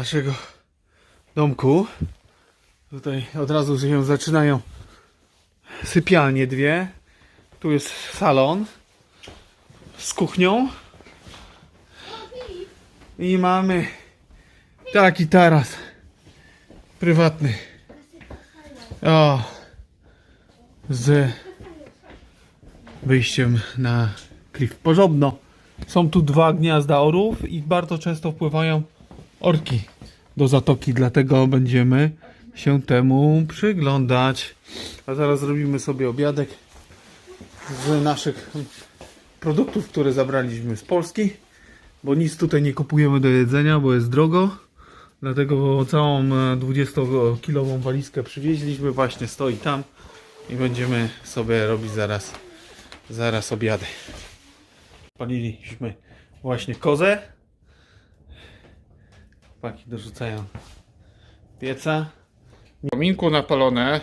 naszego domku. Tutaj od razu się zaczynają sypialnie dwie. Tu jest salon z kuchnią. I mamy taki taras prywatny. O, z wyjściem na klif. Porządno. Są tu dwa gniazda orów i bardzo często wpływają orki do zatoki, dlatego będziemy się temu przyglądać. A zaraz zrobimy sobie obiadek z naszych produktów, które zabraliśmy z Polski, bo nic tutaj nie kupujemy do jedzenia, bo jest drogo. Dlatego całą e, 20-kilową walizkę przywieźliśmy, właśnie stoi tam i będziemy sobie robić zaraz, zaraz obiady. Paliliśmy właśnie kozę. Paki dorzucają pieca. Kominku napalone.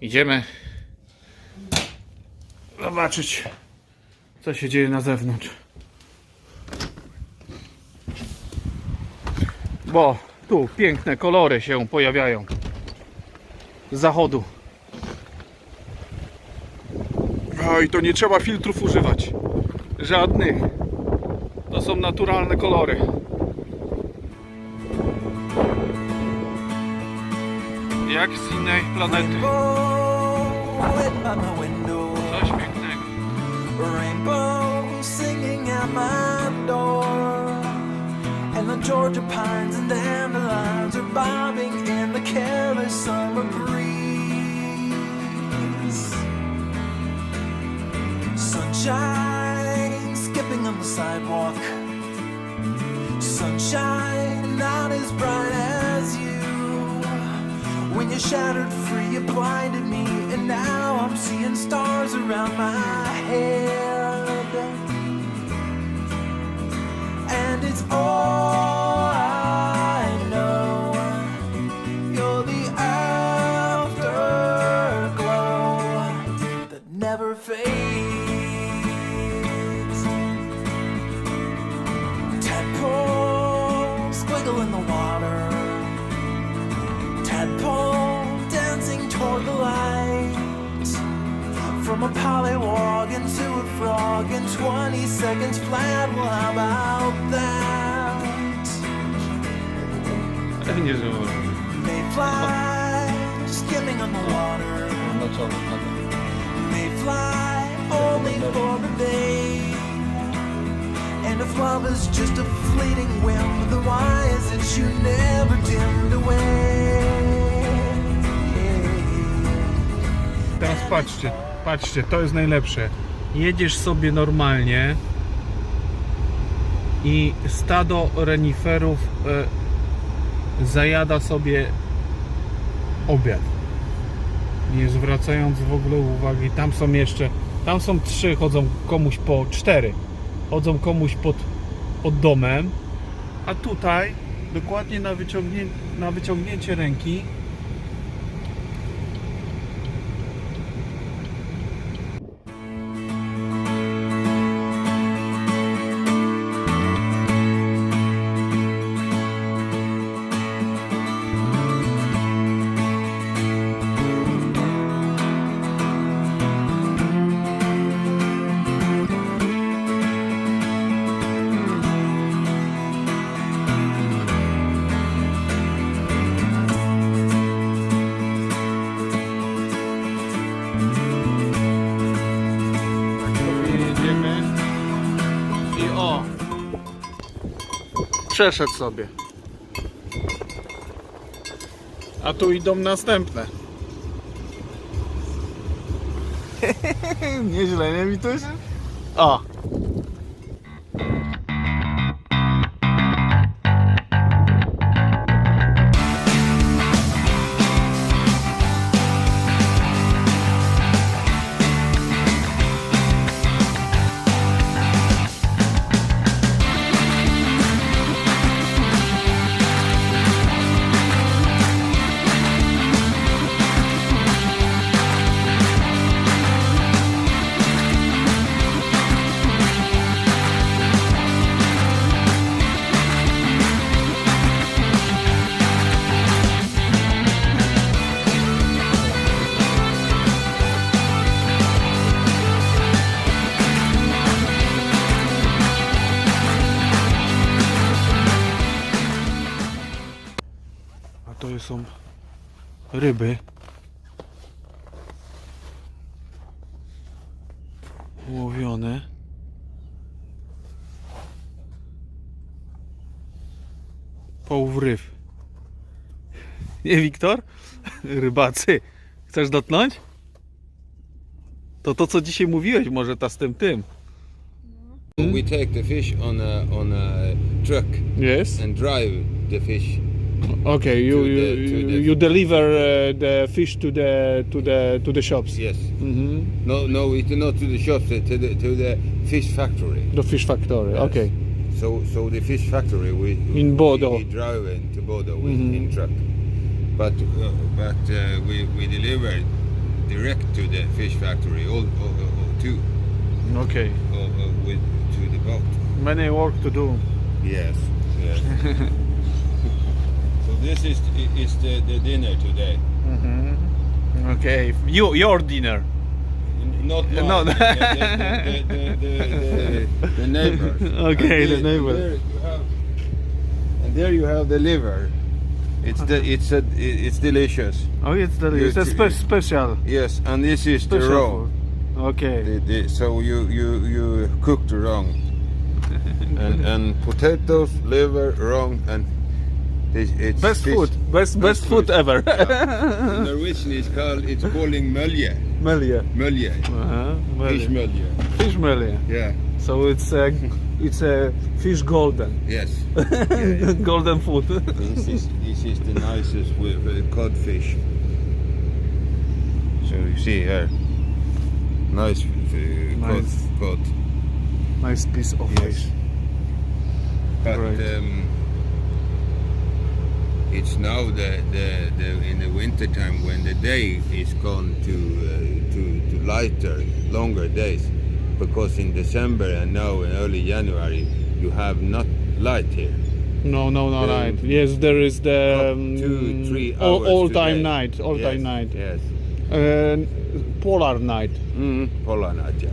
Idziemy zobaczyć, co się dzieje na zewnątrz. Bo tu piękne kolory się pojawiają z zachodu. O, i to nie trzeba filtrów używać. Żadnych. Są naturalne kolory. Jak z innej planety. Coś pięknego. and the Georgia pines and dandelions are bobbing in the careless summer sidewalk, sunshine not as bright as you. When you shattered free, you blinded me, and now I'm seeing stars around my Tadpoles squiggle in the water. Tadpole dancing toward the light. From a pollywog into a frog in 20 seconds flat. Well, how about that? Nie żyło. They fly, skimming on the water. They fly only for the day. If love is just a fleeting whim, then why is it you never dimmed away? Teraz patrzcie, patrzcie, to jest najlepsze. Jedziesz sobie normalnie i stado reniferów e, zajada sobie obiad. Nie zwracając w ogóle uwagi, tam są jeszcze, tam są trzy, chodzą komuś po cztery, chodzą komuś pod, pod domem, a tutaj dokładnie na, na wyciągnięcie ręki przeszedł sobie a tu idą następne nieźle nie Wituś? o są ryby. Łowione. Połów. Nie, Wiktor? Rybacy. Chcesz dotknąć? To to, co dzisiaj mówiłeś, może ta z tym tym. We take the fish on a on a truck Yes. and drive the fish. Okay, you To the- you, to the- you deliver uh, the fish to the to the to the shops. Yes. Mhm. No, no, it's not to the shops, to the to the fish factory. The fish factory. Yes. Okay. So, so the fish factory we In Bodo. we, we drive into Bodo with, Mhm. in truck, but uh, but uh, we we deliver direct to the fish factory all, all, all too, Okay. all, all with to the boat. Many work to do. Yes. Yes. this is is the, the dinner today. Mm-hmm. Okay. You your dinner. Not mine. No. the, the, the, the, the, the neighbors. Okay, the neighbor. And there you have the liver. It's the it's a it's delicious. Oh, it's delicious. It's spe special Yes, and this is the special raw. food. Okay. The, the, so you you you cooked wrong. and and potatoes, liver, wrong, and this, it's Best fish. food. Best best food ever. In Norwegian is called it's calling mölje. Melia. Mölje. Uh-huh. Fish Melia. mölje. Fish melia. Yeah. So it's a it's a fish golden. Yes. Yeah, yeah. golden food. This is this is the nicest with uh, codfish. So you see here, nice, uh, cod, Nice. cod. nice piece of Yes. fish. But Right. um, it's now the, the, the in the winter time when the day is gone to uh, to to lighter, longer days, because in December and now in early January you have not light here. No, no, no Um, night. Yes, there is the um, two, three hours. all, all time today. night, all Yes, time night, Yes. uh, polar night. Mm, polar night, yeah.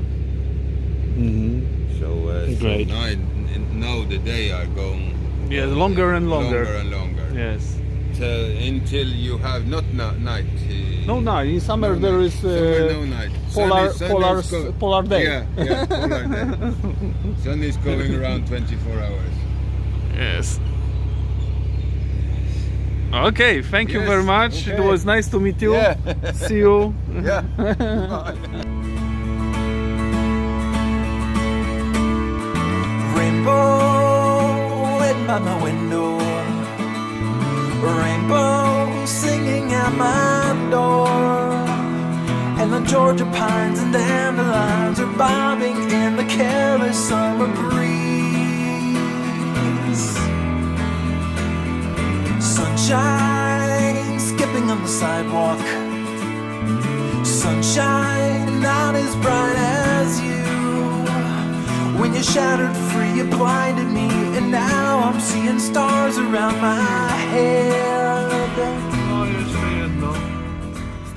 Mm-hmm. So, uh, so Great. now, now the day are going. Yes, longer and longer. Longer and longer. Yes. Till, until you have not night. No night. In summer no there night. is Summer, uh, no night. polar- sun is, sun polar polar day. Yeah, yeah, polar day. Sun is going around 24 hours. yes. Okay, thank you very much. It was nice to meet you. Yeah. See you. yeah. Georgia pines and dandelions are bobbing in the careless summer breeze. Sunshine skipping on the sidewalk. Sunshine not as bright as you. When you shattered free, you blinded me, and now I'm seeing stars around my head.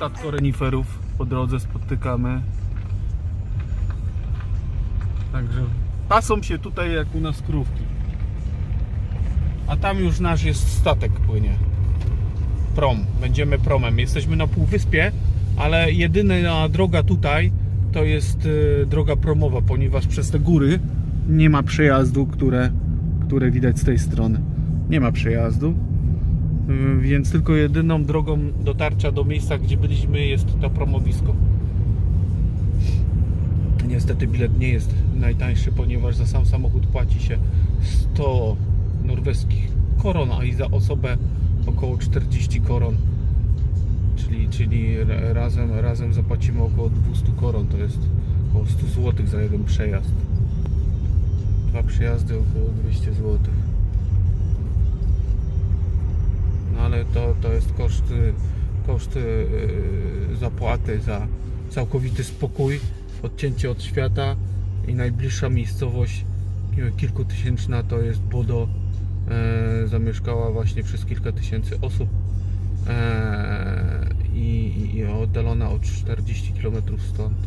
Statko reniferów po drodze spotykamy. Także pasą się tutaj jak u nas krówki. A tam już nasz jest statek płynie. Prom. Będziemy promem. Jesteśmy na półwyspie, ale jedyna droga tutaj to jest y, droga promowa, ponieważ przez te góry nie ma przejazdu, które, które widać z tej strony. Nie ma przejazdu. Y, Więc tylko jedyną drogą dotarcia do miejsca, gdzie byliśmy, jest to promowisko. Niestety bilet nie jest najtańszy, ponieważ za sam samochód płaci się 100 norweskich koron, a i za osobę około 40 koron. Czyli, czyli ra- razem, razem zapłacimy około 200 koron, to jest około 100 zł za jeden przejazd. Dwa przejazdy około 200 zł. To, to jest koszty, koszty yy, zapłaty za całkowity spokój, odcięcie od świata i najbliższa miejscowość kilkutysięczna to jest Bodo. E, zamieszkała właśnie przez kilka tysięcy osób e, i, i oddalona o 40 km stąd.